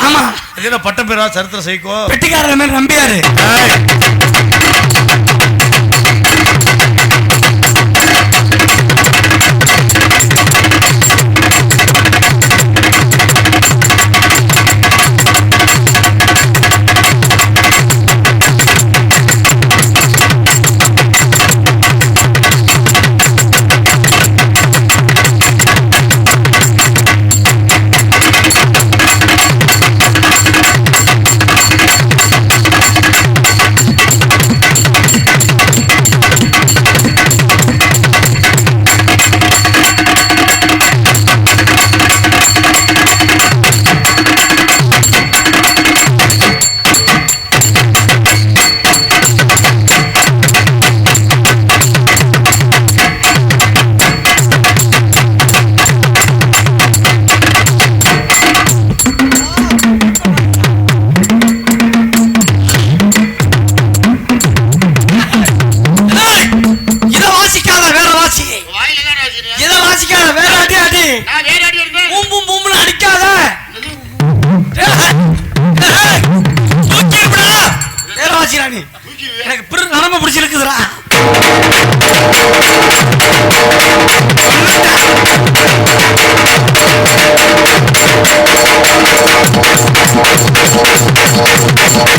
ஆமா. பட்டம் பெறா சரித்திர சைக்கோ? பெட்டிக்காரர் நம்பியாரு. பிடிக்கிறா நீ? எனக்கு பிற நிலம பிடிச்சிருக்குதுடா. Thank